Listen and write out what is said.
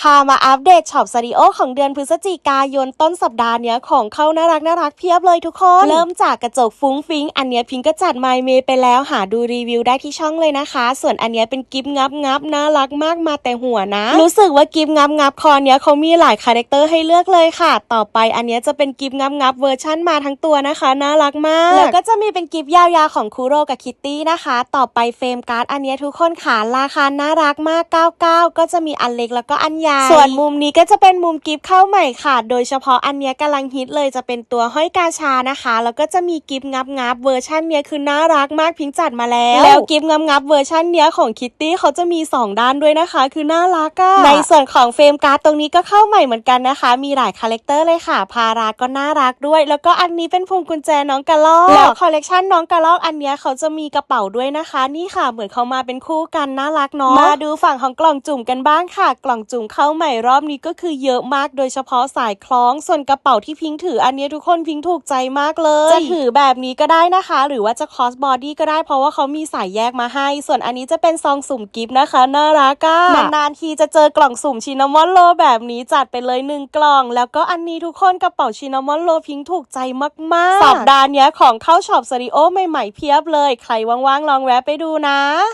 พามาอัปเดตช็อปสตูดิโอของเดือนพฤศจิกายนต้นสัปดาห์เนี้ยของเข้าน่ารักน่ารักเพียบเลยทุกคน เริ่มจากกระจกฟุ้งฟิ้งอันเนี้ยพิงก็จัดไมเมไปแล้วหาดูรีวิวได้ที่ช่องเลยนะคะ ส่วนอันเนี้ยเป็นกิฟงับงับน่ารักมากมาแต่หัวนะ รู้สึกว่ากิฟงับงับคอเนี้ยเขามีหลายคาแรคเตอร์ให้เลือกเลยค่ะ ต่อไปอันเนี้ยจะเป็นกิฟงับงับเวอร์ชั่นมาทั้งตัวนะคะน่ารักมากแล้วก็จะมีเป็นกิฟยาวๆของคูโรกับคิตตี้นะคะ ต่อไปเฟรมการ์ดอันเนี้ยทุกคนค่ะราคาน่ารักมาก 99 ก็จะมีอันเล็กแล้วก็อันใหญ่ส่วนมุมนี้ก็จะเป็นมุมกิฟเข้าใหม่ค่ะ โดยเฉพาะอันเนี้ยกำลังฮิตเลยจะเป็นตัวห้อยกาชานะคะ แล้วก็จะมีกิฟงับงับเวอร์ชันเนี้ยคือน่ารักมากพิงจัดมาแล้ว แล้วกิฟงับงับเวอร์ชันเนี้ยของคิตตี้เขาจะมี 2 ด้านด้วยนะคะ คือน่ารักอะในส่วนของเฟรมการ์ดตรงนี้ก็เข้าใหม่เหมือนกันนะคะ มีหลายคาแรคเตอร์เลยค่ะ พาราก็น่ารักด้วย แล้วก็อันนี้เป็นพวงกุญแจน้องกระลอกแล้วคอลเลกชันน้องกระลอกอันเนี้ยเขาจะมีกระเป๋าด้วยนะคะ นี่ค่ะเหมือนเขามาเป็นคู่กันน่ารักเนาะมาดูฝั่งของกล่องจุ่มกันบ้างค่ะ กล่องจุ่มเขาใหม่รอบนี้ก็คือเยอะมากโดยเฉพาะสายคล้อง ส่วนกระเป๋าที่พิงถืออันนี้ทุกคนพิงถูกใจมากเลย จะถือแบบนี้ก็ได้นะคะ หรือว่าจะคอสบอดี้ก็ได้เพราะว่าเขามีสายแยกมาให้ ส่วนอันนี้จะเป็นซองสุ่มกิฟต์นะคะน่ารักอะนานๆทีจะเจอกล่องสุ่มชินามอนโลแบบนี้จัดไปเลยหนึ่งกล่อง แล้วก็อันนี้ทุกคนกระเป๋าชินามอนโลพิงถูกใจมากๆสัปดาห์นี้ของเข้าช็อปสตูดิโอใหม่ๆเพียบเลย ใครว่างๆลองแวะไปดูนะ